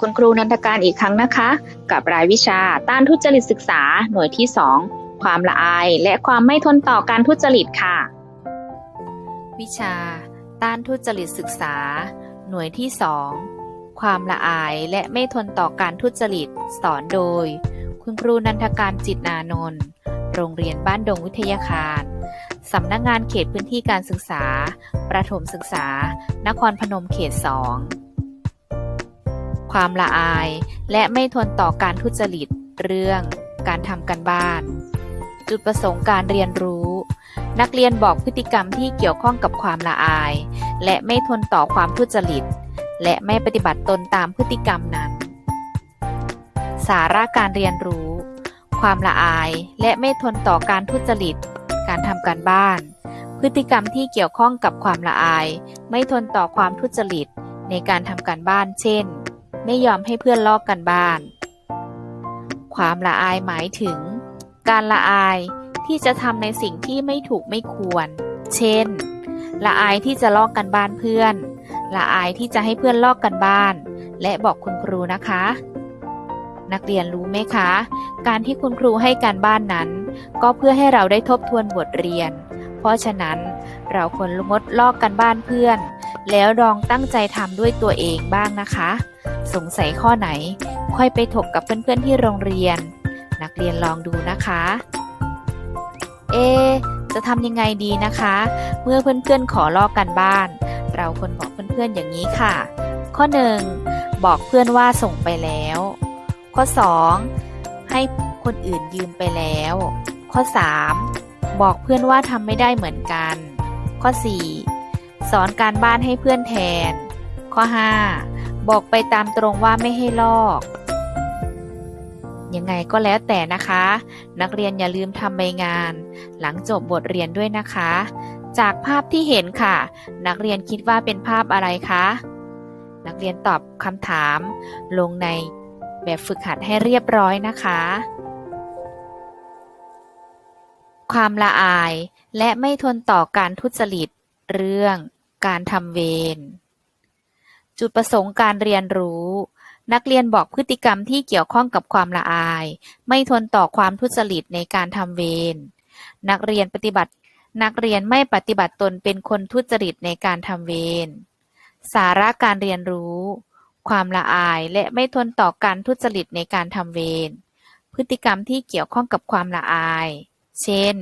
คุณครูนันทการอีกครั้งนะคะ กับรายวิชาต้านทุจริตศึกษาหน่วยที่ 2 ความละอายและความไม่ทนต่อการทุจริตค่ะ วิชา ต้านทุจริตศึกษา หน่วยที่ 2 ความละอายและไม่ทนต่อการทุจริตสอนโดย คุณครูนันทการจิตนานนท์โรงเรียนบ้านดงวิทยาคารสำนักงานเขตพื้นที่การศึกษา ประถมศึกษา นครพนมเขต 2 ความละอาย และไม่ทนต่อการทุจริต เรื่องการทำกันบ้าน จุดประสงค์การเรียนรู้ นักเรียนบอกพฤติกรรมที่เกี่ยวข้องกับความละอาย และไม่ทนต่อความทุจริต และไม่ปฏิบัติตนตามพฤติกรรมนั้น สาระการเรียนรู้ ความละอายและไม่ทนต่อการทุจริต การทำการบ้าน พฤติกรรมที่เกี่ยวข้องกับความละอาย ไม่ทนต่อความทุจริตในการทำการบ้าน เช่น ไม่ยอมให้เพื่อนลอกกันบ้าน ความละอายหมายถึง การละอายที่จะทำในสิ่งที่ไม่ถูกไม่ควร เช่น ละอายที่จะลอกกันบ้านเพื่อน ละอายที่จะให้เพื่อนลอกกันบ้าน และบอกคุณครูนะคะ นักเรียนรู้ไหมคะ การที่คุณครูให้การบ้านนั้น ก็เพื่อให้เราได้ทบทวนบทเรียน เพราะฉะนั้นเราควรงดลอกกันบ้านเพื่อน แล้วลองตั้งใจทำด้วยตัวเองบ้างนะคะ สงสัยข้อไหน ค่อยไปถกกับเพื่อนๆที่โรงเรียน นักเรียนลองดูนะคะ เอ จะทำยังไงดีนะคะ เมื่อเพื่อนๆขอลอกกันบ้าน เราควรบอกเพื่อนๆอย่างนี้ค่ะ ข้อ 1. บอกเพื่อนว่าส่งไปแล้ว ข้อ 2. ให้คนอื่นยืมไปแล้ว ข้อ 3. บอกเพื่อนว่าทำไม่ได้เหมือนกัน ข้อ 4. สอนการบ้านให้เพื่อนแทน ข้อ 5. บอกไปตามตรงว่าไม่ให้ลอก ยังไงก็แล้วแต่นะคะ นักเรียนอย่าลืมทำใบงาน หลังจบบทเรียนด้วยนะคะ จากภาพที่เห็นค่ะ นักเรียนคิดว่าเป็นภาพอะไรคะ นักเรียนตอบคำถาม ลงในแบบฝึกหัดให้เรียบร้อยนะคะ ความละอายและไม่ทนต่อการทุจริตเรื่อง การทำเวร จุดประสงค์การเรียนรู้ นักเรียนบอกพฤติกรรมที่เกี่ยวข้องกับความละอาย ไม่ทนต่อความทุจริตในการทำเวร นักเรียนปฏิบัติ นักเรียนไม่ปฏิบัติตนเป็นคนทุจริตในการทำเวร สาระการเรียนรู้ ความละอายและไม่ทนต่อการทุจริตในการทำเวร พฤติกรรมที่เกี่ยวข้องกับความละอาย เช่น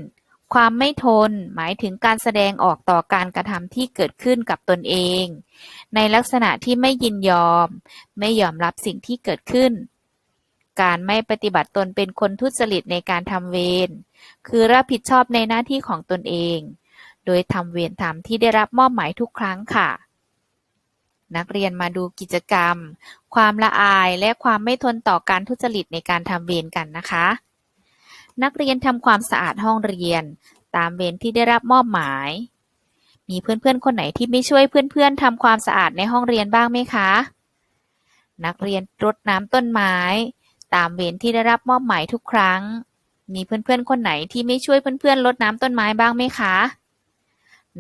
ความไม่ทน หมายถึงการแสดงออกต่อการกระทำที่เกิดขึ้นกับตนเอง ในลักษณะที่ไม่ยินยอม ไม่ยอมรับสิ่งที่เกิดขึ้น การไม่ปฏิบัติตนเป็นคนทุจริตในการทำเวร คือรับผิดชอบในหน้าที่ของตนเอง โดยทำเวรตามที่ได้รับมอบหมายทุกครั้งค่ะ นักเรียนมาดูกิจกรรม ความละอายและความไม่ทนต่อการทุจริตในการทำเวรกันนะคะ นักเรียนทำความสะอาดห้องเรียน ตามเวรที่ได้รับมอบหมาย มีเพื่อนๆ คนไหนที่ไม่ช่วยเพื่อนๆทำความสะอาดในห้องเรียนบ้างไหมคะ นักเรียนรดน้ำต้นไม้ ตามเวรที่ได้รับมอบหมายทุกครั้ง มีเพื่อนๆ คนไหนที่ไม่ช่วยเพื่อนๆรดน้ำต้นไม้บ้างไหมคะ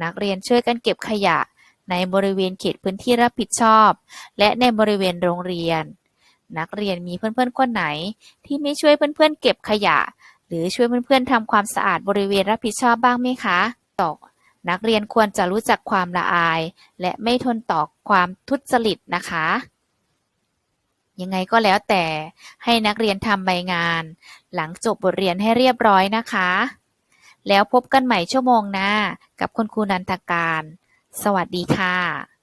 นักเรียนช่วยกันเก็บขยะในบริเวณเขตพื้นที่รับผิดชอบ และในบริเวณโรงเรียน นักเรียนมีเพื่อนๆคนไหนที่ไม่ช่วยเพื่อนๆเก็บขยะ หรือช่วยเพื่อนๆทำความสะอาดบริเวณรับผิดชอบบ้างไหมคะตอบนักเรียนควรจะรู้จักความละอาย และไม่ทนต่อความทุจริตนะคะ ยังไงก็แล้วแต่ให้นักเรียนทำใบงาน หลังจบบทเรียนให้เรียบร้อยนะคะ แล้วพบกันใหม่ชั่วโมงหน้ากับคุณครูนันทการ สวัสดีค่ะ